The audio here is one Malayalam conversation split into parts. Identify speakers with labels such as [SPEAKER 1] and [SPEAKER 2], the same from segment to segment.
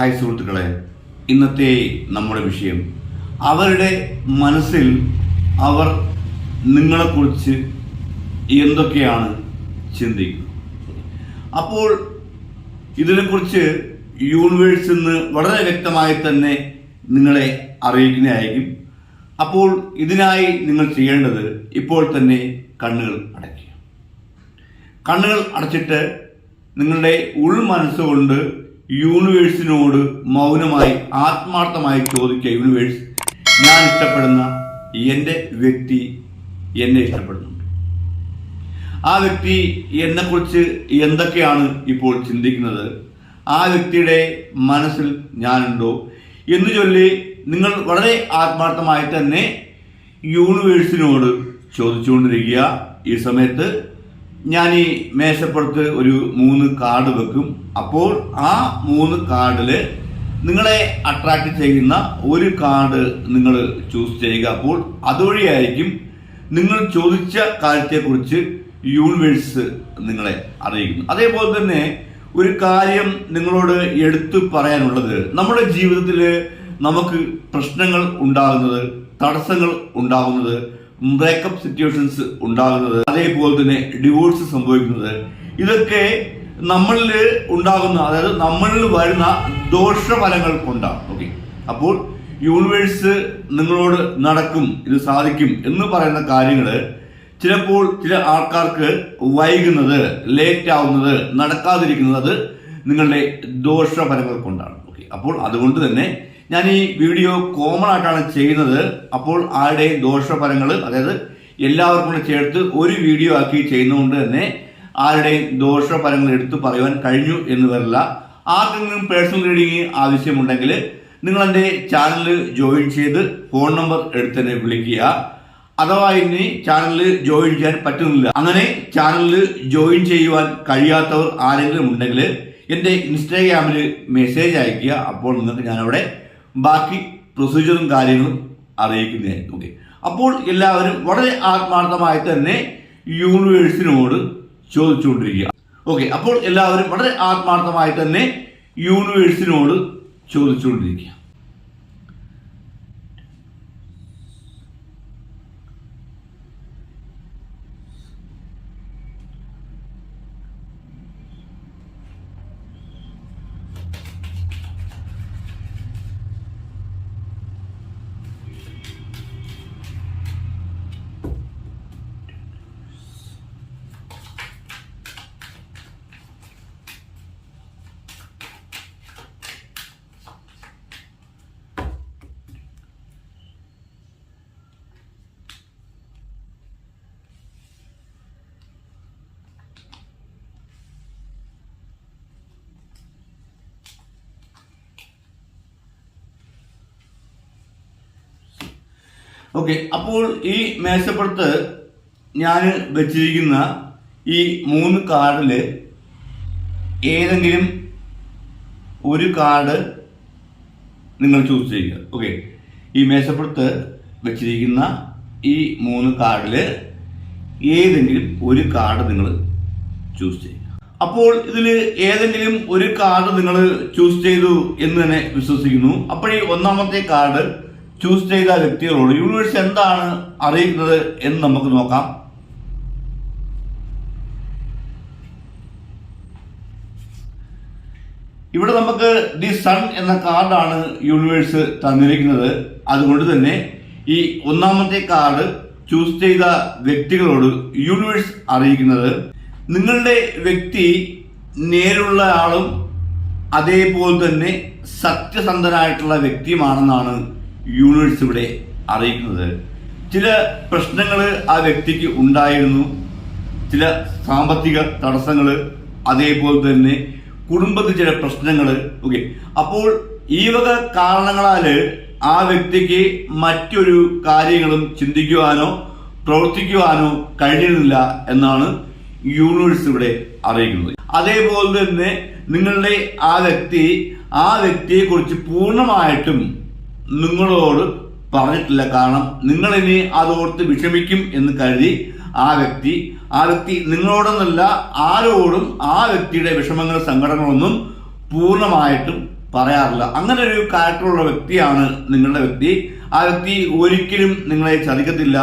[SPEAKER 1] ഹായ് സുഹൃത്തുക്കളെ ഇന്നത്തെ നമ്മുടെ വിഷയം. അവരുടെ മനസ്സിൽ അവർ നിങ്ങളെക്കുറിച്ച് എന്തൊക്കെയാണ് ചിന്തിക്കുന്നത്? അപ്പോൾ ഇതിനെക്കുറിച്ച് യൂണിവേഴ്സിൽ നിന്ന് വളരെ വ്യക്തമായി തന്നെ നിങ്ങളെ അറിയിക്കുന്നതായിരിക്കും അപ്പോൾ ഇതിനായി നിങ്ങൾ ചെയ്യേണ്ടത് ഇപ്പോൾ തന്നെ കണ്ണുകൾ അടയ്ക്കുക. കണ്ണുകൾ അടച്ചിട്ട് നിങ്ങളുടെ ഉൾമനസ്സുകൊണ്ട് യൂണിവേഴ്സിനോട് മൗനമായി ആത്മാർത്ഥമായി ചോദിക്കുക യൂണിവേഴ്സ് ഞാൻ ഇഷ്ടപ്പെടുന്ന എന്റെ വ്യക്തി എന്നെ ഇഷ്ടപ്പെടുന്നുണ്ട്. ആ വ്യക്തി എന്നെക്കുറിച്ച് എന്തൊക്കെയാണ് ഇപ്പോൾ ചിന്തിക്കുന്നത്? ആ വ്യക്തിയുടെ മനസ്സിൽ ഞാനുണ്ടോ? എന്ന് ചൊല്ലി നിങ്ങൾ വളരെ ആത്മാർത്ഥമായി തന്നെ യൂണിവേഴ്സിനോട് ചോദിച്ചുകൊണ്ടിരിക്കുക. ഈ സമയത്ത് ഞാൻ ഈ മേശപ്പുറത്ത് ഒരു മൂന്ന് കാർഡ് വെക്കും. അപ്പോൾ ആ മൂന്ന് കാർഡിൽ നിങ്ങളെ അട്രാക്ട് ചെയ്യുന്ന ഒരു കാർഡ് നിങ്ങൾ ചൂസ് ചെയ്യുക. അപ്പോൾ അതുവഴിയായിരിക്കും നിങ്ങൾ ചോദിച്ച കാര്യത്തെക്കുറിച്ച് യൂണിവേഴ്സ് നിങ്ങളെ അറിയിക്കുന്നു അതേപോലെ തന്നെ ഒരു കാര്യം നിങ്ങളോട് എടുത്തു പറയാനുള്ളത് നമ്മുടെ ജീവിതത്തിൽ നമുക്ക് പ്രശ്നങ്ങൾ ഉണ്ടാകുന്നത് തടസ്സങ്ങൾ ഉണ്ടാകുന്നത് ബ്രേക്കപ്പ് സിറ്റുവേഷൻസ് ഉണ്ടാകുന്നത് അതേപോലെ തന്നെ ഡിവോഴ്സ് സംഭവിക്കുന്നത്. ഇതൊക്കെ നമ്മളിൽ ഉണ്ടാകുന്ന അതായത് നമ്മളിൽ വരുന്ന ദോഷഫലങ്ങൾ കൊണ്ടാണ്. ഓക്കെ അപ്പോൾ യൂണിവേഴ്സ് നിങ്ങളോട് നടക്കും ഇത് സാധിക്കും എന്ന് പറയുന്ന കാര്യങ്ങൾ ചിലപ്പോൾ ചില ആൾക്കാർക്ക് വൈകുന്നത് ലേറ്റ് ആവുന്നത് നടക്കാതിരിക്കുന്നത് നിങ്ങളുടെ ദോഷഫലങ്ങൾ കൊണ്ടാണ്. ഓക്കെ അപ്പോൾ അതുകൊണ്ട് തന്നെ ഞാൻ ഈ വീഡിയോ കോമൺ ആയിട്ടാണ് ചെയ്യുന്നത്. അപ്പോൾ ആരുടെയും ദോഷഫലങ്ങൾ അതായത് എല്ലാവർക്കും കൂടെ ചേർത്ത് ഒരു വീഡിയോ ആക്കി ചെയ്യുന്നതുകൊണ്ട് തന്നെ ആരുടെയും ദോഷഫലങ്ങൾ എടുത്തു പറയുവാൻ കഴിഞ്ഞു എന്ന് വരില്ല ആർക്കെങ്കിലും പേഴ്സണൽ റീഡിംഗ് ആവശ്യമുണ്ടെങ്കിൽ നിങ്ങൾ എന്റെ ചാനൽ ജോയിൻ ചെയ്ത് ഫോൺ നമ്പർ എടുത്തന്നെ വിളിക്കുക. അഥവാ ഇനി ചാനലിൽ ജോയിൻ ചെയ്യാൻ പറ്റുന്നില്ല. അങ്ങനെ ചാനലിൽ ജോയിൻ ചെയ്യുവാൻ കഴിയാത്തവർ ആരെങ്കിലും ഉണ്ടെങ്കിൽ എന്റെ ഇൻസ്റ്റാഗ്രാമിൽ മെസ്സേജ് അയക്കുക അപ്പോൾ നിങ്ങൾക്ക് ഞാനവിടെ ബാക്കി പ്രൊസീജിയറും കാര്യങ്ങളും അറിയിക്കുന്നതായിരിക്കും. ഓക്കെ അപ്പോൾ എല്ലാവരും വളരെ ആത്മാർത്ഥമായി തന്നെ യൂണിവേഴ്സിനോട് ചോദിച്ചുകൊണ്ടിരിക്കുക. ഓക്കെ അപ്പോൾ എല്ലാവരും വളരെ ആത്മാർത്ഥമായി തന്നെ യൂണിവേഴ്സിനോട് ചോദിച്ചുകൊണ്ടിരിക്കുക. ഓക്കെ അപ്പോൾ ഈ മേശപ്പുറത്ത് ഞാൻ വെച്ചിരിക്കുന്ന ഈ മൂന്ന് കാർഡിൽ ഏതെങ്കിലും ഒരു കാർഡ് നിങ്ങൾ ചൂസ് ചെയ്യുക. ഓക്കെ ഈ മേശപ്പുറത്ത് വെച്ചിരിക്കുന്ന ഈ മൂന്ന് കാർഡിൽ ഏതെങ്കിലും ഒരു കാർഡ് നിങ്ങൾ ചൂസ് ചെയ്യുക. അപ്പോൾ ഇതിൽ ഏതെങ്കിലും ഒരു കാർഡ് നിങ്ങൾ ചൂസ് ചെയ്തു എന്ന് തന്നെ വിശ്വസിക്കുന്നു. അപ്പോൾ ഈ ഒന്നാമത്തെ കാർഡ് ചൂസ് ചെയ്ത വ്യക്തികളോട് യൂണിവേഴ്സ് എന്താണ് അറിയുന്നത് എന്ന് നമുക്ക് നോക്കാം. ഇവിടെ നമുക്ക് ദി സൺ എന്ന കാർഡാണ് യൂണിവേഴ്സ് തന്നിരിക്കുന്നത്. അതുകൊണ്ട് തന്നെ ഈ ഒന്നാമത്തെ കാർഡ് ചൂസ് ചെയ്ത വ്യക്തികളോട് യൂണിവേഴ്സ് അറിയിക്കുന്നത്. നിങ്ങളുടെ വ്യക്തി നേരുള്ള ആളും അതേപോലെ തന്നെ സത്യസന്ധനായിട്ടുള്ള വ്യക്തിയുമാണെന്നാണ് യൂണിവേഴ്സ് ഇവിടെ അറിയിക്കുന്നത്. ചില പ്രശ്നങ്ങൾ ആ വ്യക്തിക്ക് ഉണ്ടായിരുന്നു. ചില സാമ്പത്തിക തടസ്സങ്ങൾ അതേപോലെ തന്നെ കുടുംബത്തിൽ ചില പ്രശ്നങ്ങൾ ഓക്കെ. അപ്പോൾ ഈ വക കാരണങ്ങളാൽ ആ വ്യക്തിക്ക് മറ്റൊരു കാര്യങ്ങളും ചിന്തിക്കുവാനോ പ്രവർത്തിക്കുവാനോ കഴിയുന്നില്ല എന്നാണ് യൂണിവേഴ്സ് ഇവിടെ അറിയിക്കുന്നത്. അതേപോലെ തന്നെ നിങ്ങളുടെ ആ വ്യക്തി ആ വ്യക്തിയെക്കുറിച്ച് പൂർണമായിട്ടും നിങ്ങളോട് പറഞ്ഞിട്ടില്ല. കാരണം നിങ്ങൾ ഇനി അതോർത്ത് വിഷമിക്കും എന്ന് കരുതി ആ വ്യക്തി ആ വ്യക്തി നിങ്ങളോടൊന്നല്ല ആരോടും ആ വ്യക്തിയുടെ വിഷമങ്ങൾ സങ്കടങ്ങളൊന്നും പൂർണമായിട്ടും പറയാറില്ല. അങ്ങനെ ഒരു ക്യാരക്ടറുള്ള വ്യക്തിയാണ് നിങ്ങളുടെ വ്യക്തി. ആ വ്യക്തി ഒരിക്കലും നിങ്ങളെ ചതിക്കത്തില്ല.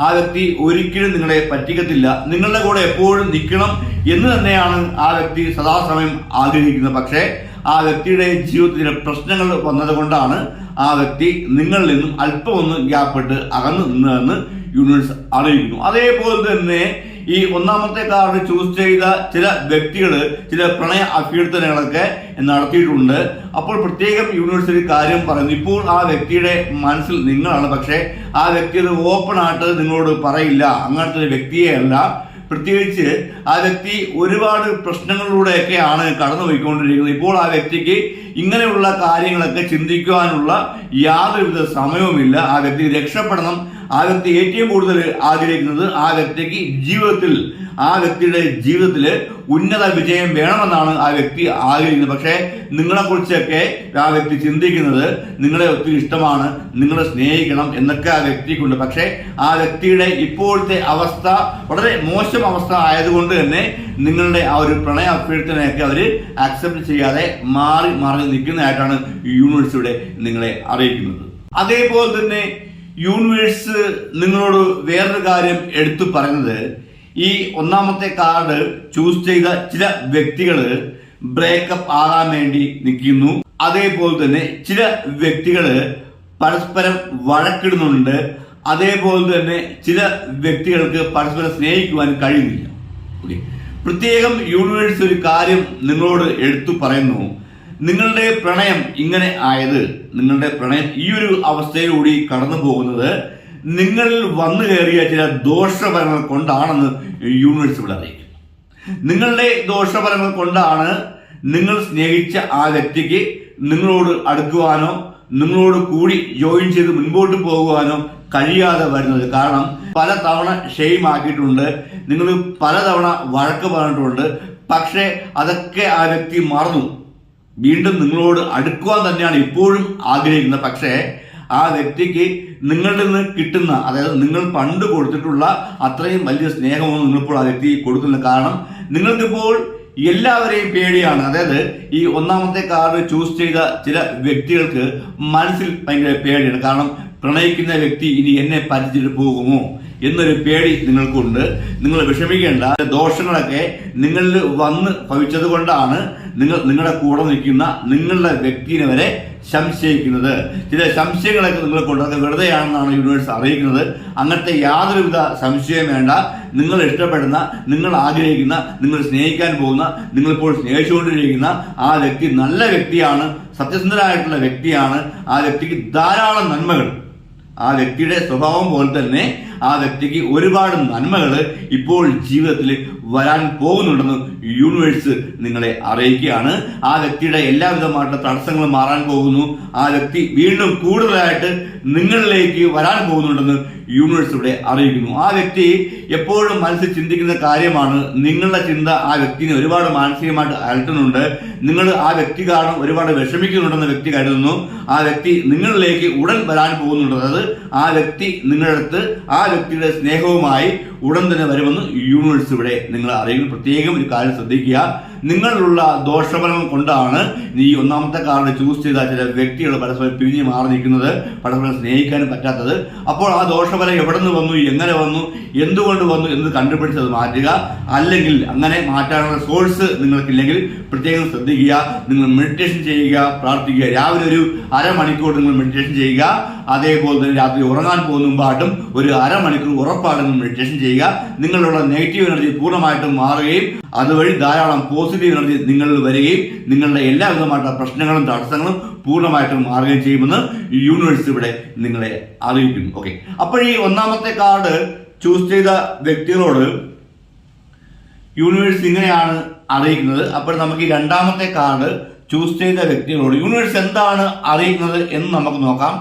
[SPEAKER 1] ആ വ്യക്തി ഒരിക്കലും നിങ്ങളെ പറ്റിക്കത്തില്ല. നിങ്ങളുടെ കൂടെ എപ്പോഴും നിൽക്കണം എന്ന് തന്നെയാണ് ആ വ്യക്തി സദാസമയം ആഗ്രഹിക്കുന്നത്. പക്ഷേ ആ വ്യക്തിയുടെ ജീവിതത്തിലെ പ്രശ്നങ്ങൾ വന്നതുകൊണ്ടാണ് ആ വ്യക്തി നിങ്ങളിൽ നിന്നും അല്പം ഒന്ന് ഗ്യാപ്പിട്ട് അകന്നു നിന്നതെന്ന് യൂണിവേഴ്സ് അറിയിക്കുന്നു. അതേപോലെ തന്നെ ഈ ഒന്നാമത്തെ കാർഡ് ചൂസ് ചെയ്ത ചില വ്യക്തികൾ ചില പ്രണയ അഭ്യർത്ഥനകളൊക്കെ നടത്തിയിട്ടുണ്ട്. അപ്പോൾ പ്രത്യേകം യൂണിവേഴ്സിറ്റി കാര്യം പറയുന്നു. ഇപ്പോൾ ആ വ്യക്തിയുടെ മനസ്സിൽ നിങ്ങളാണ്. പക്ഷേ ആ വ്യക്തി അത് ഓപ്പൺ ആയിട്ട് നിങ്ങളോട് പറയില്ല. അങ്ങനത്തെ ഒരു വ്യക്തിയെ അല്ല. പ്രത്യേകിച്ച് ആ വ്യക്തി ഒരുപാട് പ്രശ്നങ്ങളിലൂടെയൊക്കെയാണ് കടന്നു പോയിക്കൊണ്ടിരിക്കുന്നത് ഇപ്പോൾ ആ വ്യക്തിക്ക് ഇങ്ങനെയുള്ള കാര്യങ്ങളൊക്കെ ചിന്തിക്കുവാനുള്ള യാതൊരുവിധ സമയവുമില്ല. ആ വ്യക്തി രക്ഷപ്പെടണം. ആ വ്യക്തി ഏറ്റവും കൂടുതൽ ആഗ്രഹിക്കുന്നത് ആ വ്യക്തിക്ക് ജീവിതത്തിൽ ആ വ്യക്തിയുടെ ജീവിതത്തിൽ ഉന്നത വിജയം വേണമെന്നാണ് ആ വ്യക്തി ആഗ്രഹിക്കുന്നത്. പക്ഷേ നിങ്ങളെക്കുറിച്ചൊക്കെ ആ വ്യക്തി ചിന്തിക്കുന്നത് നിങ്ങളെ ഒത്തിരി ഇഷ്ടമാണ് നിങ്ങളെ സ്നേഹിക്കണം എന്നൊക്കെ ആ വ്യക്തിക്കുണ്ട്. പക്ഷേ ആ വ്യക്തിയുടെ ഇപ്പോഴത്തെ അവസ്ഥ വളരെ മോശം അവസ്ഥ ആയതുകൊണ്ട് തന്നെ നിങ്ങളുടെ ആ ഒരു പ്രണയ അഭ്യർത്ഥനയൊക്കെ അവർ ആക്സെപ്റ്റ് ചെയ്യാതെ മാറി മാറി നിൽക്കുന്നതായിട്ടാണ് യൂണിവേഴ്സിയുടെ നിങ്ങളെ അറിയിക്കുന്നത്. അതേപോലെ തന്നെ യൂണിവേഴ്സ് നിങ്ങളോട് വേറൊരു കാര്യം എടുത്തു പറയുന്നത് ഈ ഒന്നാമത്തെ കാർഡ് ചൂസ് ചെയ്ത ചില വ്യക്തികൾ ബ്രേക്കപ്പ് ആകാൻ വേണ്ടി നിൽക്കുന്നു. അതേപോലെ തന്നെ ചില വ്യക്തികൾ പരസ്പരം വഴക്കിടുന്നുണ്ട്. അതേപോലെ തന്നെ ചില വ്യക്തികൾക്ക് പരസ്പരം സ്നേഹിക്കുവാൻ കഴിയുന്നില്ല. പ്രത്യേകം യൂണിവേഴ്സ് ഒരു കാര്യം നിങ്ങളോട് എടുത്തു പറയുന്നു. നിങ്ങളുടെ പ്രണയം ഇങ്ങനെ ആയത് നിങ്ങളുടെ പ്രണയം ഈ ഒരു അവസ്ഥയിലൂടി കടന്നു പോകുന്നത് നിങ്ങളിൽ വന്നു കയറിയ ചില ദോഷഫലങ്ങൾ കൊണ്ടാണെന്ന് യൂണിവേഴ്സ് ഇവിടെ അറിയിക്കുന്നു. നിങ്ങളുടെ ദോഷഫലങ്ങൾ കൊണ്ടാണ് നിങ്ങൾ സ്നേഹിച്ച ആ വ്യക്തിക്ക് നിങ്ങളോട് അടുക്കുവാനോ നിങ്ങളോട് കൂടി ജോയിൻ ചെയ്ത് മുൻപോട്ട് പോകുവാനോ കഴിയാതെ വരുന്നത്. കാരണം പല തവണ ഷെയിം ആക്കിയിട്ടുണ്ട് നിങ്ങൾ പലതവണ വഴക്ക് പറഞ്ഞിട്ടുണ്ട് പക്ഷേ അതൊക്കെ ആ വ്യക്തി മറന്നു. വീണ്ടും നിങ്ങളോട് അടുക്കുവാൻ തന്നെയാണ് ഇപ്പോഴും ആഗ്രഹിക്കുന്നത്. പക്ഷേ ആ വ്യക്തിക്ക് നിങ്ങളിൽ നിന്ന് കിട്ടുന്ന അതായത് നിങ്ങൾ പണ്ട് കൊടുത്തിട്ടുള്ള അത്രയും വലിയ സ്നേഹമൊന്നും നിങ്ങളിപ്പോൾ ആ വ്യക്തി കൊടുക്കുന്ന കാരണം നിങ്ങൾക്കിപ്പോൾ എല്ലാവരെയും പേടിയാണ്. അതായത് ഈ ഒന്നാമത്തെ കാർഡ് ചൂസ് ചെയ്ത ചില വ്യക്തികൾക്ക് മനസ്സിൽ ഭയങ്കര പേടിയാണ്. കാരണം പ്രണയിക്കുന്ന വ്യക്തി ഇനി എന്നെ പറ്റിച്ചിട്ട് പോകുമോ എന്നൊരു പേടി നിങ്ങൾക്കുണ്ട്. നിങ്ങൾ വിഷമിക്കേണ്ട. ദോഷങ്ങളൊക്കെ നിങ്ങളിൽ വന്ന് ഭവിച്ചത് കൊണ്ടാണ് നിങ്ങൾ നിങ്ങളുടെ കൂടെ നിൽക്കുന്ന നിങ്ങളുടെ വ്യക്തിനെ വരെ സംശയിക്കുന്നത്. ചില സംശയങ്ങളൊക്കെ നിങ്ങൾ കൊണ്ടത് വെറുതെയാണെന്നാണ് യൂണിവേഴ്സ് അറിയിക്കുന്നത്. അങ്ങനത്തെ യാതൊരുവിധ സംശയം വേണ്ട. നിങ്ങൾ ഇഷ്ടപ്പെടുന്ന നിങ്ങൾ ആഗ്രഹിക്കുന്ന നിങ്ങൾ സ്നേഹിക്കാൻ പോകുന്ന നിങ്ങളിപ്പോൾ സ്നേഹിച്ചുകൊണ്ടിരിക്കുന്ന ആ വ്യക്തി നല്ല വ്യക്തിയാണ് സത്യസന്ധനായിട്ടുള്ള വ്യക്തിയാണ്. ആ വ്യക്തിക്ക് ധാരാളം നന്മകൾ. ആ വ്യക്തിയുടെ സ്വഭാവം പോലെ തന്നെ ആ വ്യക്തിക്ക് ഒരുപാട് നന്മകൾ ഇപ്പോൾ ജീവിതത്തിൽ വരാൻ പോകുന്നുണ്ടെന്ന് യൂണിവേഴ്സ് നിങ്ങളെ അറിയിക്കുകയാണ്. ആ വ്യക്തിയുടെ എല്ലാവിധമായിട്ടുള്ള തടസ്സങ്ങളും മാറാൻ പോകുന്നു. ആ വ്യക്തി വീണ്ടും കൂടുതലായിട്ട് നിങ്ങളിലേക്ക് വരാൻ പോകുന്നുണ്ടെന്ന് യൂണിവേഴ്സ് ഇവിടെ അറിയിക്കുന്നു. ആ വ്യക്തി എപ്പോഴും മനസ്സിൽ ചിന്തിക്കുന്ന കാര്യമാണ് നിങ്ങളുടെ ചിന്ത ആ വ്യക്തിനെ ഒരുപാട് മാനസികമായിട്ട് അലട്ടുന്നുണ്ട്. നിങ്ങൾ ആ വ്യക്തി കാരണം ഒരുപാട് വിഷമിക്കുന്നുണ്ടെന്ന് വ്യക്തി കരുതുന്നു. ആ വ്യക്തി നിങ്ങളിലേക്ക് ഉടൻ വരാൻ പോകുന്നുണ്ട്. അതായത് ആ വ്യക്തി നിങ്ങളുടെ അടുത്ത് ആ വ്യക്തിയുടെ സ്നേഹവുമായി ഉടൻ തന്നെ വരുമെന്ന് യൂണിവേഴ്സ് ഇവിടെ നിങ്ങൾ അറിയുന്നു. പ്രത്യേകം ഒരു കാര്യം ശ്രദ്ധിക്കുക. നിങ്ങളിലുള്ള ദോഷഫലം കൊണ്ടാണ് ഈ ഒന്നാമത്തെ കാർഡ് ചൂസ് ചെയ്ത ചില വ്യക്തികൾ പരസ്പരം പിരിഞ്ഞ് മാറി നിൽക്കുന്നത് പരസ്പരം സ്നേഹിക്കാനും പറ്റാത്തത്. അപ്പോൾ ആ ദോഷഫലം എവിടെ നിന്ന് വന്നു എങ്ങനെ വന്നു എന്തുകൊണ്ട് വന്നു എന്ന് കണ്ടുപിടിച്ചത് മാറ്റുക. അല്ലെങ്കിൽ അങ്ങനെ മാറ്റാനുള്ള സോഴ്സ് നിങ്ങൾക്കില്ലെങ്കിൽ പ്രത്യേകം ശ്രദ്ധിക്കുക. നിങ്ങൾ മെഡിറ്റേഷൻ ചെയ്യുക പ്രാർത്ഥിക്കുക. രാവിലെ ഒരു അരമണിക്കൂർ നിങ്ങൾ മെഡിറ്റേഷൻ ചെയ്യുക. അതേപോലെ തന്നെ രാത്രി ഉറങ്ങാൻ പോകുന്ന മുമ്പാട്ടും ഒരു അരമണിക്കൂർ ഉറപ്പായിട്ടും മെഡിറ്റേഷൻ ചെയ്യുക. നിങ്ങളുടെ നെഗറ്റീവ് എനർജി പൂർണമായിട്ടും മാറുകയും അതുവഴി ധാരാളം പോസിറ്റീവ് എനർജി നിങ്ങളിൽ വരികയും നിങ്ങളുടെ എല്ലാവിധമായിട്ടുള്ള പ്രശ്നങ്ങളും തടസ്സങ്ങളും പൂർണമായിട്ടും മാറുകയും ചെയ്യുമെന്ന് യൂണിവേഴ്സ് ഇവിടെ നിങ്ങളെ അറിയിക്കുന്നു. ഓക്കെ അപ്പോൾ ഈ ഒന്നാമത്തെ കാർഡ് ചൂസ് ചെയ്ത വ്യക്തികളോട് യൂണിവേഴ്സ് ഇങ്ങനെയാണ് അറിയിക്കുന്നത്. അപ്പോൾ നമുക്ക് ഈ രണ്ടാമത്തെ കാർഡ് ചൂസ് ചെയ്ത വ്യക്തികളോട് യൂണിവേഴ്സ് എന്താണ് അറിയിക്കുന്നത് എന്ന് നമുക്ക് നോക്കാം.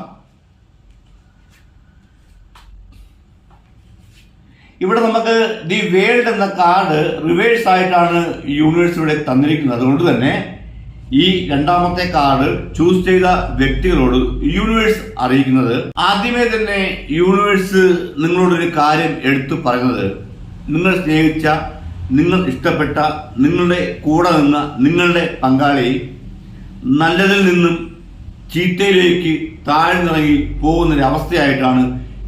[SPEAKER 1] ഇവിടെ നമുക്ക് ദി വേൾഡ് എന്ന കാർഡ് റിവേഴ്സ് ആയിട്ടാണ് യൂണിവേഴ്സ് ഇവിടെ തന്നിരിക്കുന്നത്. അതുകൊണ്ട് തന്നെ ഈ രണ്ടാമത്തെ കാർഡ് ചൂസ് ചെയ്ത വ്യക്തികളോട് യൂണിവേഴ്സ് അറിയിക്കുന്നത്. ആദ്യമേ തന്നെ യൂണിവേഴ്സ് നിങ്ങളോടൊരു കാര്യം എടുത്തു പറയുന്നത് നിങ്ങൾ സ്നേഹിച്ച നിങ്ങൾ ഇഷ്ടപ്പെട്ട നിങ്ങളുടെ കൂടെ നിന്ന നിങ്ങളുടെ പങ്കാളി നല്ലതിൽ നിന്നും ചീത്തയിലേക്ക് താഴ്ന്നിറങ്ങി പോകുന്ന ഒരു അവസ്ഥയായിട്ടാണ്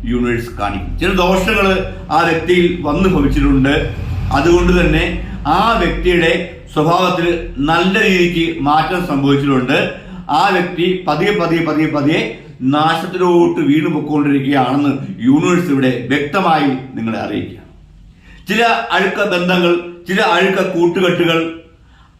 [SPEAKER 1] യൂണിവേഴ്സ് കാണിക്കും. ചില ദോഷങ്ങൾ ആ വ്യക്തിയിൽ വന്നു ഭവിച്ചിട്ടുണ്ട്. അതുകൊണ്ട് തന്നെ ആ വ്യക്തിയുടെ സ്വഭാവത്തിൽ നല്ല രീതിക്ക് മാറ്റം സംഭവിച്ചിട്ടുണ്ട്. ആ വ്യക്തി പതിയെ പതിയെ പതിയെ പതിയെ നാശത്തിലോട്ട് വീണു പൊക്കൊണ്ടിരിക്കുകയാണെന്ന് യൂണിവേഴ്സ് ഇവിടെ വ്യക്തമായി നിങ്ങളെ അറിയിക്കുക. ചില അഴുക്ക ബന്ധങ്ങൾ ചില അഴുക്ക കൂട്ടുകെട്ടുകൾ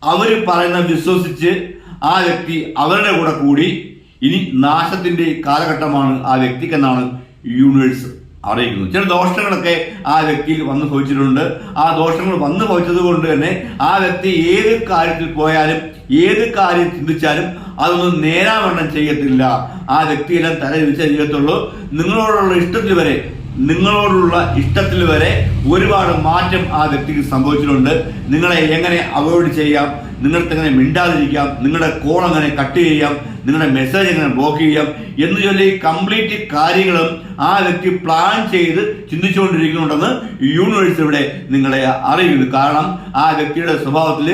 [SPEAKER 1] അവർ പറയുന്ന വിശ്വസിച്ച് ആ വ്യക്തി അവരുടെ കൂടെ കൂടി ഇനി നാശത്തിന്റെ കാലഘട്ടമാണ് ആ വ്യക്തിക്കെന്നാണ് യൂണിവേഴ്സ് അറിയിക്കുന്നു. ചില ദോഷങ്ങളൊക്കെ ആ വ്യക്തിയിൽ വന്ന് ഭവിച്ചിട്ടുണ്ട്. ആ ദോഷങ്ങൾ വന്നു ഭവിച്ചത് കൊണ്ട് തന്നെ ആ വ്യക്തി ഏത് കാര്യത്തിൽ പോയാലും ഏത് കാര്യം ചിന്തിച്ചാലും അതൊന്നും നേരാവണ്ണം ചെയ്യത്തില്ല. ആ വ്യക്തിയെല്ലാം തല തിരിച്ചേ ചെയ്യത്തുള്ളൂ നിങ്ങളോടുള്ള ഇഷ്ടത്തിൽ വരെ നിങ്ങളോടുള്ള ഇഷ്ടത്തിൽ വരെ ഒരുപാട് മാറ്റം ആ വ്യക്തിക്ക് സംഭവിച്ചിട്ടുണ്ട്. നിങ്ങളെ എങ്ങനെ അവോയ്ഡ് ചെയ്യാം? നിങ്ങൾക്ക് എങ്ങനെ മിണ്ടാതിരിക്കാം നിങ്ങളുടെ കോൾ എങ്ങനെ കട്ട് ചെയ്യാം നിങ്ങളുടെ മെസ്സേജ് എങ്ങനെ ബ്ലോക്ക് ചെയ്യാം എന്ന് ചൊല്ലി കംപ്ലീറ്റ് കാര്യങ്ങളും ആ വ്യക്തി പ്ലാൻ ചെയ്ത് ചിന്തിച്ചുകൊണ്ടിരിക്കുന്നുണ്ടെന്ന് യൂണിവേഴ്സ് ഇവിടെ നിങ്ങളെ അറിയുന്നു. കാരണം ആ വ്യക്തിയുടെ സ്വഭാവത്തിൽ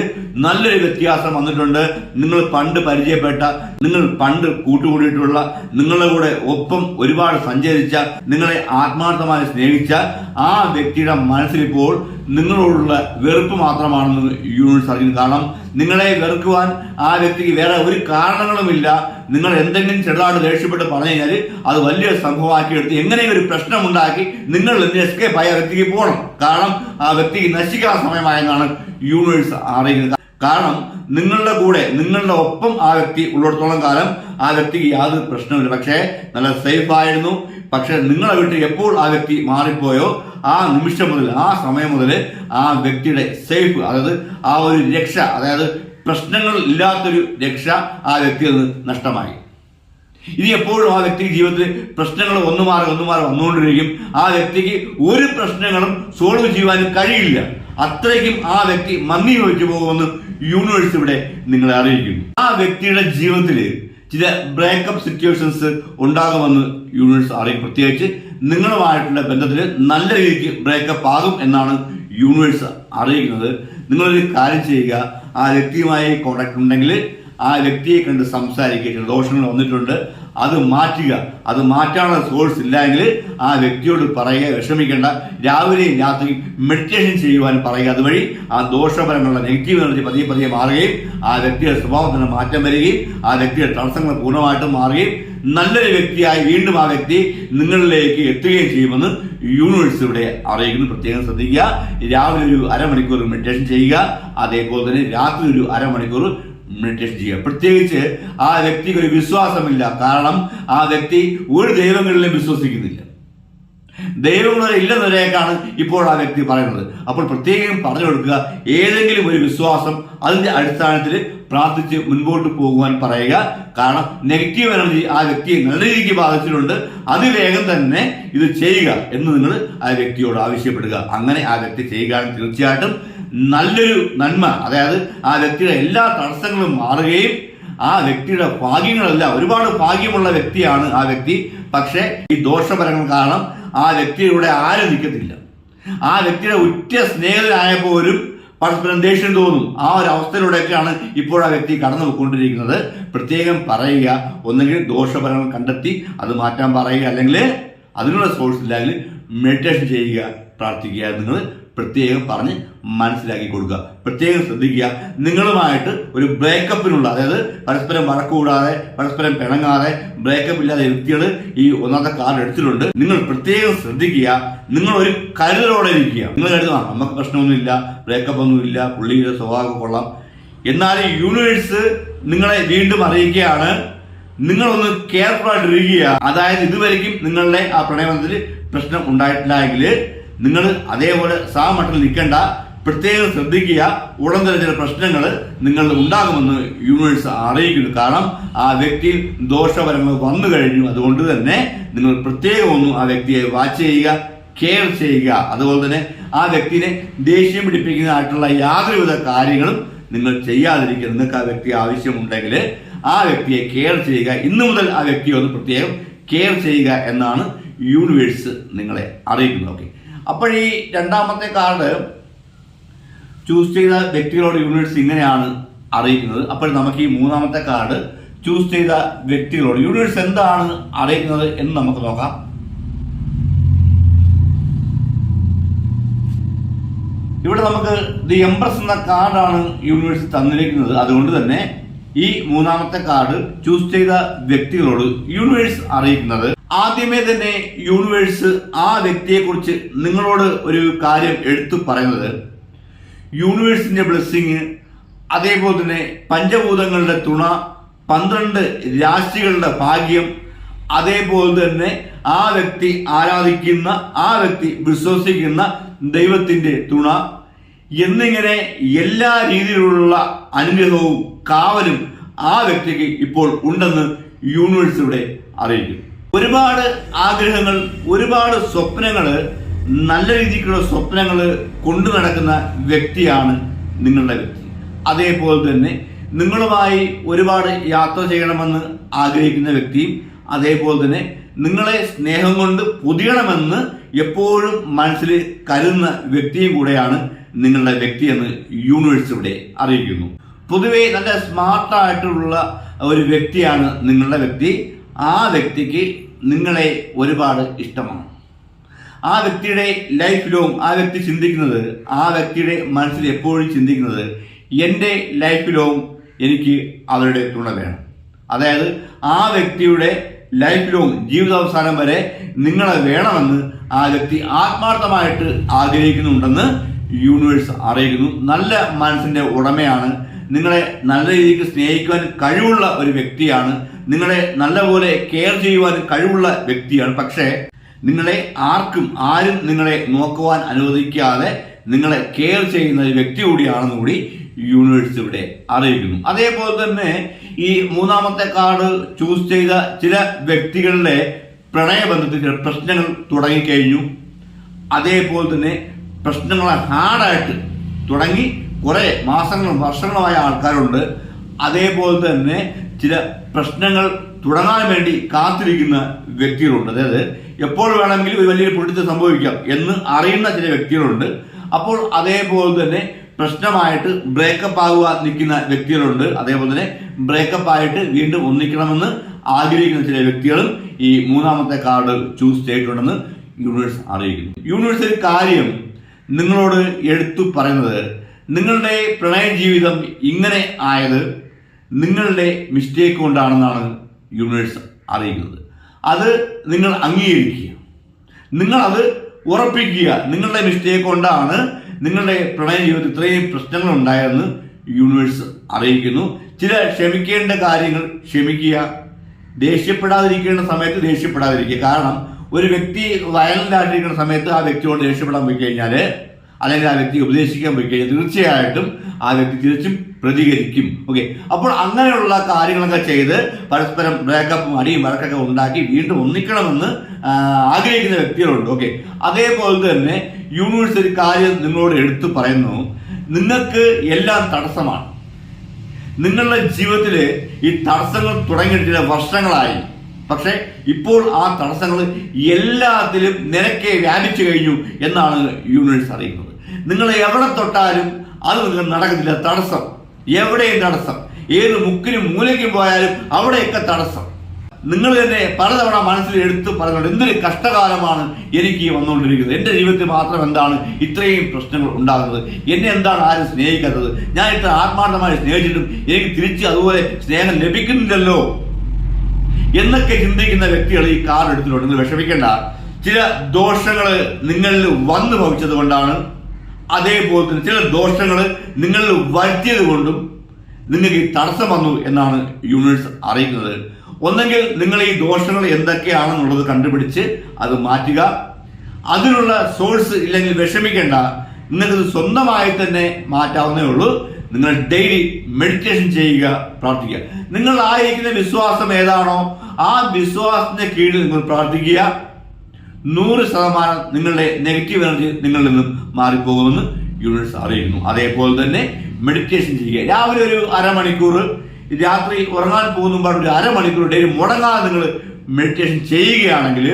[SPEAKER 1] നല്ലൊരു വ്യത്യാസം വന്നിട്ടുണ്ട്. നിങ്ങൾ പണ്ട് പരിചയപ്പെട്ട നിങ്ങൾ പണ്ട് കൂട്ടുകൂടിയിട്ടുള്ള നിങ്ങളുടെ കൂടെ ഒപ്പം ഒരുപാട് സഞ്ചരിച്ച നിങ്ങളെ ആത്മാർത്ഥമായി സ്നേഹിച്ച ആ വ്യക്തിയുടെ മനസ്സിലിപ്പോൾ നിങ്ങളോടുള്ള വെറുപ്പ് മാത്രമാണെന്ന് യൂണിവേഴ്സ് അറിയുന്നു കാരണം നിങ്ങളെ വെറുക്കുവാൻ ആ വ്യക്തിക്ക് വേറെ ഒരു കാരണങ്ങളുമില്ല. നിങ്ങൾ എന്തെങ്കിലും ചെറുതായിട്ട് ദേഷ്യപ്പെട്ട് പറഞ്ഞു കഴിഞ്ഞാൽ അത് വലിയ സംഭവമാക്കി എടുത്ത് എങ്ങനെയും ഒരു പ്രശ്നം ഉണ്ടാക്കി നിങ്ങൾ എസ്കേപ്പ് ആയ വ്യക്തിക്ക് പോകണം. കാരണം ആ വ്യക്തിക്ക് നശിക്കാൻ സമയമായെന്നാണ് യൂണിവേഴ്സ് അറിയുന്നത്. കാരണം നിങ്ങളുടെ കൂടെ നിങ്ങളുടെ ഒപ്പം ആ വ്യക്തി ഉള്ളിടത്തോളം കാലം ആ വ്യക്തിക്ക് യാതൊരു പ്രശ്നമില്ല പക്ഷേ നല്ല സേഫ് ആയിരുന്നു. പക്ഷേ നിങ്ങളെ വീട്ടിൽ എപ്പോൾ ആ വ്യക്തി മാറിപ്പോയോ ആ നിമിഷം മുതൽ ആ സമയം മുതൽ ആ വ്യക്തിയുടെ സേഫ് അതായത് ആ ഒരു രക്ഷ അതായത് പ്രശ്നങ്ങൾ ഇല്ലാത്തൊരു രക്ഷ ആ വ്യക്തിയിൽ നിന്ന് നഷ്ടമായി. ഇനി എപ്പോഴും ആ വ്യക്തി ജീവിതത്തിൽ പ്രശ്നങ്ങൾ ഒന്ന് മാറി ഒന്ന് മാറി വന്നുകൊണ്ടിരിക്കും. ആ വ്യക്തിക്ക് ഒരു പ്രശ്നങ്ങളും സോൾവ് ചെയ്യുവാനും കഴിയില്ല. അത്രയ്ക്കും ആ വ്യക്തി മന്ദി ചോദിച്ചു പോകുമെന്ന് യൂണിവേഴ്സ് ഇവിടെ നിങ്ങളെ അറിയിക്കുന്നു. ആ വ്യക്തിയുടെ ജീവിതത്തിൽ ചില ബ്രേക്കപ്പ് സിറ്റുവേഷൻസ് ഉണ്ടാകുമെന്ന് യൂണിവേഴ്സ് അറിയും പ്രത്യേകിച്ച് നിങ്ങളുമായിട്ടുള്ള ബന്ധത്തിൽ നല്ല രീതിക്ക് ബ്രേക്കപ്പ് ആകും എന്നാണ് യൂണിവേഴ്സ് അറിയിക്കുന്നത്. നിങ്ങളൊരു കാര്യം ചെയ്യുക ആ വ്യക്തിയുമായി കോണ്ടാക്ട് ഉണ്ടെങ്കിൽ ആ വ്യക്തിയെ കണ്ട് സംസാരിക്കുക. ദോഷങ്ങൾ വന്നിട്ടുണ്ട് അത് മാറ്റുക. അത് മാറ്റാനുള്ള സോഴ്സ് ഇല്ലെങ്കിൽ ആ വ്യക്തിയോട് പറയുക വിഷമിക്കേണ്ട. രാവിലെയും രാത്രിയും മെഡിറ്റേഷൻ ചെയ്യുവാൻ പറയുക. അതുവഴി ആ ദോഷപരമുള്ള നെഗറ്റീവ് എനർജി പതിയെ പതിയെ മാറുകയും ആ വ്യക്തിയുടെ സ്വഭാവത്തിന് മാറ്റം വരികയും ആ വ്യക്തിയുടെ തടസ്സങ്ങൾ പൂർണമായിട്ടും മാറുകയും നല്ലൊരു വ്യക്തിയായി വീണ്ടും ആ വ്യക്തി നിങ്ങളിലേക്ക് എത്തുകയും ചെയ്യുമെന്ന് യൂണിവേഴ്സ് ഇവിടെ അറിയിക്കുന്നു. പ്രത്യേകം ശ്രദ്ധിക്കുക. രാവിലെ ഒരു അരമണിക്കൂർ മെഡിറ്റേഷൻ ചെയ്യുക. അതേപോലെ തന്നെ രാത്രി ഒരു അരമണിക്കൂർ മെഡിറ്റേഷൻ ചെയ്യുക. പ്രത്യേകിച്ച് ആ വ്യക്തിക്ക് ഒരു വിശ്വാസമില്ല. കാരണം ആ വ്യക്തി ഒരു ദൈവങ്ങളിലും വിശ്വസിക്കുന്നില്ല. ദൈവങ്ങൾ ഇല്ലെന്നതിനേക്കാണ് ഇപ്പോൾ ആ വ്യക്തി പറയുന്നത്. അപ്പോൾ പ്രത്യേകം പറഞ്ഞു കൊടുക്കുക. ഏതെങ്കിലും ഒരു വിശ്വാസം അതിന്റെ അടിസ്ഥാനത്തിൽ പ്രാർത്ഥിച്ച് മുൻപോട്ട് പോകുവാൻ പറയുക. കാരണം നെഗറ്റീവ് എനർജി ആ വ്യക്തിയെ നല്ല രീതിക്ക് ബാധിച്ചിട്ടുണ്ട് അതിവേഗം തന്നെ ഇത് ചെയ്യുക എന്ന് നിങ്ങൾ ആ വ്യക്തിയോട് ആവശ്യപ്പെടുക. അങ്ങനെ ആ വ്യക്തി ചെയ്യുകയാണെങ്കിൽ തീർച്ചയായിട്ടും നല്ലൊരു നന്മ അതായത് ആ വ്യക്തിയുടെ എല്ലാ തടസ്സങ്ങളും മാറുകയും ആ വ്യക്തിയുടെ ഭാഗ്യങ്ങളല്ല ഒരുപാട് ഭാഗ്യമുള്ള വ്യക്തിയാണ് ആ വ്യക്തി. പക്ഷേ ഈ ദോഷപരങ്ങൾ കാരണം ആ വ്യക്തിയുടെ ആരും നിൽക്കത്തില്ല. ആ വ്യക്തിയുടെ ഉറ്റ സ്നേഹിതനായപ്പോലും പരസ്പരം ദേഷ്യം തോന്നും. ആ ഒരു അവസ്ഥയിലൂടെയൊക്കെയാണ് ഇപ്പോൾ ആ വ്യക്തി കടന്നു പോയിക്കൊണ്ടിരിക്കുന്നത് പ്രത്യേകം പറയുക. ഒന്നെങ്കിൽ ദോഷഫലങ്ങൾ കണ്ടെത്തി അത് മാറ്റാൻ പറയുക. അല്ലെങ്കിൽ അതിനുള്ള സോഴ്സ് ഇല്ലെങ്കിൽ മെഡിറ്റേഷൻ ചെയ്യുക. പ്രാർത്ഥിക്കുക നിങ്ങൾ പ്രത്യേകം പറഞ്ഞ് മനസ്സിലാക്കി കൊടുക്കുക. പ്രത്യേകം ശ്രദ്ധിക്കുക. നിങ്ങളുമായിട്ട് ഒരു ബ്രേക്കപ്പിനുള്ള അതായത് പരസ്പരം വഴക്കുകൂടാതെ പരസ്പരം പിണങ്ങാതെ ബ്രേക്കപ്പ് ഇല്ലാതെ വ്യക്തികൾ ഈ ഒന്നാമത്തെ കാർഡ് എടുത്തിട്ടുണ്ട്. നിങ്ങൾ പ്രത്യേകം ശ്രദ്ധിക്കുക. നിങ്ങൾ ഒരു കരുതലോടെ ഇരിക്കുക. നിങ്ങൾ കരുതുക നമുക്ക് പ്രശ്നമൊന്നുമില്ല ബ്രേക്കപ്പ് ഒന്നുമില്ല പുള്ളിയുടെ സ്വഭാവം കൊള്ളാം. എന്നാൽ യൂണിവേഴ്സ് നിങ്ങളെ വീണ്ടും അറിയിക്കുകയാണ്. നിങ്ങളൊന്ന് കെയർഫുൾ ആയിട്ടിരിക്കുക അതായത് ഇതുവരെയും നിങ്ങളുടെ ആ പ്രണയബന്ധത്തിൽ പ്രശ്നം ഉണ്ടായിട്ടില്ല എങ്കിൽ നിങ്ങൾ അതേപോലെ സാ മട്ടിൽ നിൽക്കേണ്ട. പ്രത്യേകം ശ്രദ്ധിക്കുക. ഉടൻ തന്നെ ചില പ്രശ്നങ്ങൾ നിങ്ങൾ ഉണ്ടാകുമെന്ന് യൂണിവേഴ്സ് അറിയിക്കുന്നു. കാരണം ആ വ്യക്തിയിൽ ദോഷപരങ്ങൾ വന്നു കഴിഞ്ഞു. അതുകൊണ്ട് തന്നെ നിങ്ങൾ പ്രത്യേകം ഒന്നും ആ വ്യക്തിയെ വാച്ച് ചെയ്യുക കെയർ ചെയ്യുക. അതുപോലെ തന്നെ ആ വ്യക്തിനെ ദേഷ്യം പിടിപ്പിക്കുന്നതായിട്ടുള്ള യാതൊരുവിധ കാര്യങ്ങളും നിങ്ങൾ ചെയ്യാതിരിക്കുക. നിങ്ങൾക്ക് ആ വ്യക്തി ആവശ്യമുണ്ടെങ്കിൽ ആ വ്യക്തിയെ കെയർ ചെയ്യുക. ഇന്നു മുതൽ ആ വ്യക്തിയെ ഒന്ന് പ്രത്യേകം കെയർ ചെയ്യുക എന്നാണ് യൂണിവേഴ്സ് നിങ്ങളെ അറിയിക്കുന്നത്. ഓക്കെ അപ്പോൾ ഈ രണ്ടാമത്തെ കാർഡ് ചൂസ് ചെയ്ത വ്യക്തികളോട് യൂണിവേഴ്സ് ഇങ്ങനെയാണ് അറിയിക്കുന്നത്. അപ്പോൾ നമുക്ക് ഈ മൂന്നാമത്തെ കാർഡ് ചൂസ് ചെയ്ത വ്യക്തികളോട് യൂണിവേഴ്സ് എന്താണ് അറിയിക്കുന്നത് എന്ന് നമുക്ക് നോക്കാം. ഇവിടെ നമുക്ക് ദി എംപ്രസ് എന്ന കാർഡാണ് യൂണിവേഴ്സ് തന്നിരിക്കുന്നത്. അതുകൊണ്ട് തന്നെ ഈ മൂന്നാമത്തെ കാർഡ് ചൂസ് ചെയ്ത വ്യക്തികളോട് യൂണിവേഴ്സ് അറിയിക്കുന്നത്. ആദ്യമേ തന്നെ യൂണിവേഴ്സ് ആ വ്യക്തിയെക്കുറിച്ച് നിങ്ങളോട് ഒരു കാര്യം എടുത്തു പറയുന്നത്. യൂണിവേഴ്സിന്റെ ബ്ലെസ്സിങ് അതേപോലെ തന്നെ പഞ്ചഭൂതങ്ങളുടെ തുണ പന്ത്രണ്ട് രാശികളുടെ ഭാഗ്യം അതേപോലെ തന്നെ ആ വ്യക്തി ആരാധിക്കുന്ന ആ വ്യക്തി വിശ്വസിക്കുന്ന ദൈവത്തിന്റെ തുണ എന്നിങ്ങനെ എല്ലാ രീതിയിലുള്ള അനുഗ്രഹവും കാവലും ആ വ്യക്തിക്ക് ഇപ്പോൾ ഉണ്ടെന്ന് യൂണിവേഴ്സ് അറിയിക്കും ഒരുപാട് ആഗ്രഹങ്ങൾ ഒരുപാട് സ്വപ്നങ്ങൾ നല്ല രീതിക്കുള്ള സ്വപ്നങ്ങൾ കൊണ്ടു നടക്കുന്ന വ്യക്തിയാണ് നിങ്ങളുടെ വ്യക്തി. അതേപോലെ തന്നെ നിങ്ങളുമായി ഒരുപാട് യാത്ര ചെയ്യണമെന്ന് ആഗ്രഹിക്കുന്ന വ്യക്തിയും അതേപോലെ തന്നെ നിങ്ങളെ സ്നേഹം കൊണ്ട് പൊതിയണമെന്ന് എപ്പോഴും മനസ്സിൽ കരുതുന്ന വ്യക്തിയും കൂടെയാണ് നിങ്ങളുടെ വ്യക്തി എന്ന് യൂണിവേഴ്സ് ഇവിടെ അറിയിക്കുന്നു. പൊതുവെ നല്ല സ്മാർട്ടായിട്ടുള്ള ഒരു വ്യക്തിയാണ് നിങ്ങളുടെ വ്യക്തി. ആ വ്യക്തിക്ക് നിങ്ങളെ ഒരുപാട് ഇഷ്ടമാണ്. ആ വ്യക്തിയുടെ ലൈഫ് ആ വ്യക്തി ചിന്തിക്കുന്നത് ആ വ്യക്തിയുടെ മനസ്സിൽ എപ്പോഴും ചിന്തിക്കുന്നത് എന്റെ ലൈഫിലും എനിക്ക് അവരുടെ തുണ വേണം. അതായത് ആ വ്യക്തിയുടെ ലൈഫ് ജീവിതാവസാനം വരെ നിങ്ങളെ വേണമെന്ന് ആ വ്യക്തി ആത്മാർത്ഥമായിട്ട് ആഗ്രഹിക്കുന്നുണ്ടെന്ന് യൂണിവേഴ്സ് അറിയിക്കുന്നു. നല്ല മനസ്സിന്റെ ഉടമയാണ്. നിങ്ങളെ നല്ല രീതിക്ക് സ്നേഹിക്കുവാൻ കഴിവുള്ള ഒരു വ്യക്തിയാണ് നിങ്ങളെ നല്ലപോലെ കെയർ ചെയ്യുവാൻ കഴിവുള്ള വ്യക്തിയാണ്. പക്ഷേ നിങ്ങളെ ആർക്കും ആരും നിങ്ങളെ നോക്കുവാൻ അനുവദിക്കാതെ നിങ്ങളെ കെയർ ചെയ്യുന്ന ഒരു വ്യക്തി കൂടിയാണെന്ന് കൂടി യൂണിവേഴ്സ് ഇവിടെ അറിയിക്കുന്നു. അതേപോലെ തന്നെ ഈ മൂന്നാമത്തെ കാർഡ് ചൂസ് ചെയ്ത ചില വ്യക്തികളുടെ പ്രണയബന്ധത്തിൽ ചില പ്രശ്നങ്ങൾ തുടങ്ങിക്കഴിഞ്ഞു അതേപോലെ തന്നെ പ്രശ്നങ്ങൾ ഹാർഡായിട്ട് തുടങ്ങി. കുറേ മാസങ്ങളും വർഷങ്ങളുമായ ആൾക്കാരുണ്ട്. അതേപോലെ തന്നെ ചില പ്രശ്നങ്ങൾ തുടങ്ങാൻ വേണ്ടി കാത്തിരിക്കുന്ന വ്യക്തികളുണ്ട്. അതായത് എപ്പോൾ വേണമെങ്കിലും ഒരു വലിയൊരു പൊട്ടിത്ത് സംഭവിക്കാം എന്ന് അറിയുന്ന ചില വ്യക്തികളുണ്ട്. അപ്പോൾ അതേപോലെ തന്നെ പ്രശ്നമായിട്ട് ബ്രേക്കപ്പ് ആകുക നിൽക്കുന്ന വ്യക്തികളുണ്ട്. അതേപോലെ തന്നെ ബ്രേക്കപ്പ് ആയിട്ട് വീണ്ടും ഒന്നിക്കണമെന്ന് ആഗ്രഹിക്കുന്ന ചില വ്യക്തികളും ഈ മൂന്നാമത്തെ കാർഡ് ചൂസ് ചെയ്തിട്ടുണ്ടെന്ന് യൂണിവേഴ്സ് അറിയിക്കുന്നു. യൂണിവേഴ്സ് ഒരു കാര്യം നിങ്ങളോട് എടുത്തു പറയുന്നത് നിങ്ങളുടെ പ്രണയ ജീവിതം ഇങ്ങനെ ആയത് നിങ്ങളുടെ മിസ്റ്റേക്ക് കൊണ്ടാണെന്നാണ് യൂണിവേഴ്സ് അറിയിക്കുന്നത് അത് നിങ്ങൾ അംഗീകരിക്കുക. നിങ്ങളത് ഉറപ്പിക്കുക. നിങ്ങളുടെ മിസ്റ്റേക്ക് കൊണ്ടാണ് നിങ്ങളുടെ പ്രണയ ജീവിതത്തിൽ ഇത്രയും പ്രശ്നങ്ങൾ ഉണ്ടായതെന്ന് യൂണിവേഴ്സ് അറിയിക്കുന്നു. ചില ക്ഷമിക്കേണ്ട കാര്യങ്ങൾ ക്ഷമിക്കുക. ദേഷ്യപ്പെടാതിരിക്കേണ്ട സമയത്ത് ദേഷ്യപ്പെടാതിരിക്കുക. കാരണം ഒരു വ്യക്തി വയലന്റ് ആയിട്ടിരിക്കുന്ന സമയത്ത് ആ വ്യക്തിയോട് ദേഷ്യപ്പെടാൻ പോയി കഴിഞ്ഞാൽ അല്ലെങ്കിൽ ആ വ്യക്തി ഉപദേശിക്കാൻ പോയി കഴിഞ്ഞാൽ തീർച്ചയായിട്ടും ആ വ്യക്തി തിരിച്ചും പ്രതികരിക്കും. ഓക്കെ അപ്പോൾ അങ്ങനെയുള്ള കാര്യങ്ങളൊക്കെ ചെയ്ത് പരസ്പരം ബ്രേക്കപ്പും അടിയും വഴക്കൊക്കെ ഉണ്ടാക്കി വീണ്ടും ഒന്നിക്കണമെന്ന് ആഗ്രഹിക്കുന്ന വ്യക്തികളുണ്ട്. ഓക്കെ അതേപോലെ തന്നെ യൂണിവേഴ്സ് ഒരു കാര്യം നിങ്ങളോട് എടുത്തു പറയുന്നു. നിങ്ങൾക്ക് എല്ലാം തടസ്സമാണ്. നിങ്ങളുടെ ജീവിതത്തിൽ ഈ തടസ്സങ്ങൾ തുടങ്ങിയിട്ട് വർഷങ്ങളായി. പക്ഷേ ഇപ്പോൾ ആ തടസ്സങ്ങൾ എല്ലാത്തിലും നിരക്കെ വ്യാപിച്ചു കഴിഞ്ഞു എന്നാണ് യൂണിവേഴ്സ് അറിയുന്നത്. നിങ്ങൾ എവിടെ തൊട്ടാലും അത് നിങ്ങൾക്ക് നടക്കത്തില്ല തടസ്സം. എവിടെയും തടസ്സം. ഏത് മുക്കിനും മൂലയ്ക്കും പോയാലും അവിടെയൊക്കെ തടസ്സം. നിങ്ങൾ തന്നെ പലതവണ മനസ്സിൽ എടുത്ത് പറഞ്ഞുകൊണ്ട് എന്തൊരു കഷ്ടകാലമാണ് എനിക്ക് വന്നുകൊണ്ടിരിക്കുന്നത്. എന്റെ ജീവിതത്തിൽ മാത്രം എന്താണ് ഇത്രയും പ്രശ്നങ്ങൾ ഉണ്ടാകുന്നത്? എന്നെ എന്താണ് ആരും സ്നേഹിക്കാത്തത്? ഞാൻ ഇത്ര ആത്മാർത്ഥമായി സ്നേഹിച്ചിട്ടും എനിക്ക് തിരിച്ച് അതുപോലെ സ്നേഹം ലഭിക്കുന്നില്ലല്ലോ. എന്നൊക്കെ ചിന്തിക്കുന്ന വ്യക്തികൾ ഈ കാർഡ് എടുത്തിട്ടുണ്ട്. നിങ്ങൾ വിഷമിക്കേണ്ട. ചില ദോഷങ്ങൾ നിങ്ങളിൽ വന്നു ഭവിച്ചത് കൊണ്ടാണ് അതേപോലെ തന്നെ ചില ദോഷങ്ങൾ നിങ്ങളിൽ വരുത്തിയത് കൊണ്ടും നിങ്ങൾക്ക് തടസ്സം വന്നു എന്നാണ് യൂണിവേഴ്സ് അറിയിക്കുന്നത്. ഒന്നെങ്കിൽ നിങ്ങൾ ഈ ദോഷങ്ങൾ എന്തൊക്കെയാണെന്നുള്ളത് കണ്ടുപിടിച്ച് അത് മാറ്റുക. അതിനുള്ള സോഴ്സ് ഇല്ലെങ്കിൽ വിഷമിക്കേണ്ട. നിങ്ങൾക്കത് സ്വന്തമായി തന്നെ മാറ്റാവുന്നേ ഉള്ളൂ. നിങ്ങൾ ഡെയിലി മെഡിറ്റേഷൻ ചെയ്യുക പ്രാർത്ഥിക്കുക. നിങ്ങൾ ആയിരിക്കുന്ന വിശ്വാസം ഏതാണോ ആ വിശ്വാസത്തിന്റെ കീഴിൽ നിങ്ങൾ പ്രാർത്ഥിക്കുക. നൂറ് ശതമാനം നിങ്ങളുടെ നെഗറ്റീവ് എനർജി നിങ്ങളിൽ നിന്നും മാറിപ്പോകുമെന്ന് യൂണിവേഴ്സ് അറിയിക്കുന്നു അതേപോലെ തന്നെ മെഡിറ്റേഷൻ ചെയ്യുക. രാവിലെ ഒരു അരമണിക്കൂർ രാത്രി ഉറങ്ങാൻ പോകുന്ന ഒരു അരമണിക്കൂർ ഡെയിലി മുടങ്ങാതെ നിങ്ങൾ മെഡിറ്റേഷൻ ചെയ്യുകയാണെങ്കിൽ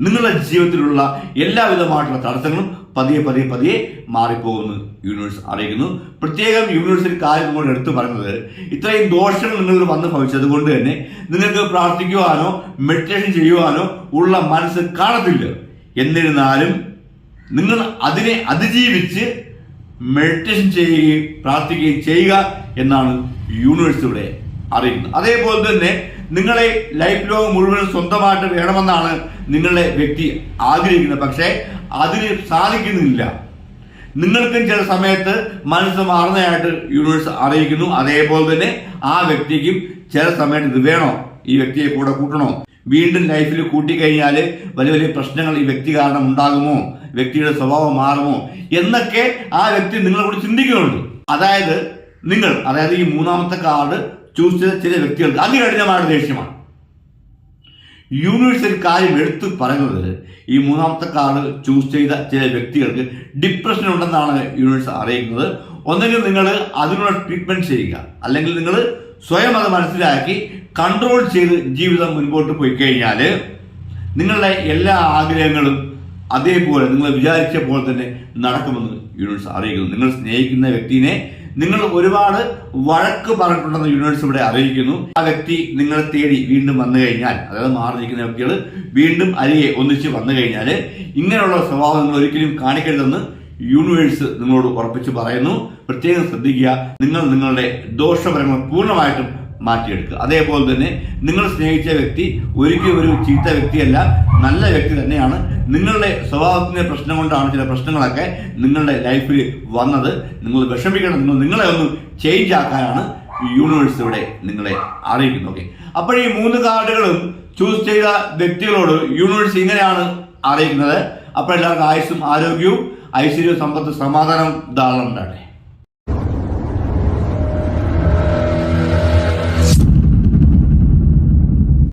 [SPEAKER 1] നിങ്ങളുടെ ജീവിതത്തിലുള്ള എല്ലാവിധമായിട്ടുള്ള തടസ്സങ്ങളും പതിയെ പതിയെ പതിയെ മാറിപ്പോകുമെന്ന് യൂണിവേഴ്സ് അറിയിക്കുന്നു. പ്രത്യേകം യൂണിവേഴ്സിൽ കാര്യം നമ്മൾ എടുത്തു പറയുന്നത് ഇത്രയും ദോഷങ്ങൾ നിങ്ങൾ വന്ന് ഭവിച്ചത് കൊണ്ട് തന്നെ നിങ്ങൾക്ക് പ്രാർത്ഥിക്കുവാനോ മെഡിറ്റേഷൻ ചെയ്യുവാനോ ഉള്ള മനസ്സ് കാണത്തില്ല. എന്നിരുന്നാലും നിങ്ങൾ അതിനെ അതിജീവിച്ച് മെഡിറ്റേഷൻ ചെയ്യുകയും പ്രാർത്ഥിക്കുകയും ചെയ്യുക എന്നാണ് യൂണിവേഴ്സ് ഇവിടെ അറിയിക്കുന്നത്. അതേപോലെ തന്നെ നിങ്ങളെ ലൈഫ് ലോങ് മുഴുവൻ സ്വന്തമായിട്ട് വേണമെന്നാണ് നിങ്ങളുടെ വ്യക്തി ആഗ്രഹിക്കുന്നത്. പക്ഷേ അതിന് സാധിക്കുന്നില്ല. നിങ്ങൾക്കും ചില സമയത്ത് മനസ്സ് മാറുന്നതായിട്ട് യൂണിവേഴ്സ് അറിയിക്കുന്നു. അതേപോലെ തന്നെ ആ വ്യക്തിക്കും ചില സമയത്ത് ഇത് വേണോ? ഈ വ്യക്തിയെ കൂടെ കൂട്ടണോ? വീണ്ടും ലൈഫിൽ കൂട്ടിക്കഴിഞ്ഞാൽ വലിയ വലിയ പ്രശ്നങ്ങൾ ഈ വ്യക്തി കാരണം ഉണ്ടാകുമോ? വ്യക്തിയുടെ സ്വഭാവം മാറുമോ? എന്നൊക്കെ ആ വ്യക്തി നിങ്ങളെ കൂടി ചിന്തിക്കുന്നുണ്ട്. അതായത് നിങ്ങൾ അതായത് ഈ മൂന്നാമത്തെ കാർഡ് ചൂസ് ചെയ്ത ചില വ്യക്തികൾക്ക് അതികഠിനമായ ദേഷ്യമാണ്. യൂണിവേഴ്സിൽ കാര്യം എടുത്തു പറയുന്നത് ഈ മൂന്നാമത്തെ കാർഡ് ചൂസ് ചെയ്ത ചില വ്യക്തികൾക്ക് ഡിപ്രഷൻ ഉണ്ടെന്നാണ് യൂണിവേഴ്സ് അറിയിക്കുന്നത്. ഒന്നെങ്കിൽ നിങ്ങൾ അതിനുള്ള ട്രീറ്റ്മെന്റ് ചെയ്യുക. അല്ലെങ്കിൽ നിങ്ങൾ സ്വയം അത് മനസ്സിലാക്കി കൺട്രോൾ ചെയ്ത് ജീവിതം മുൻപോട്ട് പോയി കഴിഞ്ഞാൽ നിങ്ങളുടെ എല്ലാ ആഗ്രഹങ്ങളും അതേപോലെ നിങ്ങൾ വിചാരിച്ച പോലെ തന്നെ നടക്കുമെന്ന് യൂണിവേഴ്സ് അറിയിക്കുന്നു. നിങ്ങൾ സ്നേഹിക്കുന്ന വ്യക്തിനെ നിങ്ങൾ ഒരുപാട് വഴക്ക് പറഞ്ഞിട്ടുണ്ടെന്ന് യൂണിവേഴ്സ് ഇവിടെ അറിയിക്കുന്നു. ആ വ്യക്തി നിങ്ങളെ തേടി വീണ്ടും വന്നു കഴിഞ്ഞാൽ അതായത് മാറി നിൽക്കുന്ന വ്യക്തികൾ വീണ്ടും അരികെ ഒന്നിച്ച് വന്നു കഴിഞ്ഞാൽ ഇങ്ങനെയുള്ള സ്വഭാവം നിങ്ങൾ ഒരിക്കലും കാണിക്കരുതെന്ന് യൂണിവേഴ്സ് നിങ്ങളോട് ഉറപ്പിച്ച് പറയുന്നു. പ്രത്യേകം ശ്രദ്ധിക്കുക. നിങ്ങൾ നിങ്ങളുടെ ദോഷപരങ്ങൾ പൂർണമായിട്ടും മാറ്റിയെടുക്കുക. അതേപോലെ തന്നെ നിങ്ങൾ സ്നേഹിച്ച വ്യക്തി ഒരിക്കലും ഒരു ചീത്ത വ്യക്തിയല്ല നല്ല വ്യക്തി തന്നെയാണ്. നിങ്ങളുടെ സ്വഭാവത്തിന്റെ പ്രശ്നം കൊണ്ടാണ് ചില പ്രശ്നങ്ങളൊക്കെ നിങ്ങളുടെ ലൈഫിൽ വന്നത്. നിങ്ങൾ വിഷമിക്കണം നിങ്ങൾ നിങ്ങളെ ഒന്ന് ചേഞ്ച് ആക്കാനാണ് യൂണിവേഴ്സ് ഇവിടെ നിങ്ങളെ അറിയിക്കുന്നത്. ഓക്കെ അപ്പോൾ ഈ മൂന്ന് കാർഡുകളും ചൂസ് ചെയ്ത വ്യക്തികളോട് യൂണിവേഴ്സ് ഇങ്ങനെയാണ് അറിയിക്കുന്നത്. അപ്പോൾ എല്ലാവർക്കും ആയുസ്സും ആരോഗ്യവും ഐശ്വര്യവും സമ്പത്ത് സമാധാനം ധാരാളം ഉണ്ടാകട്ടെ.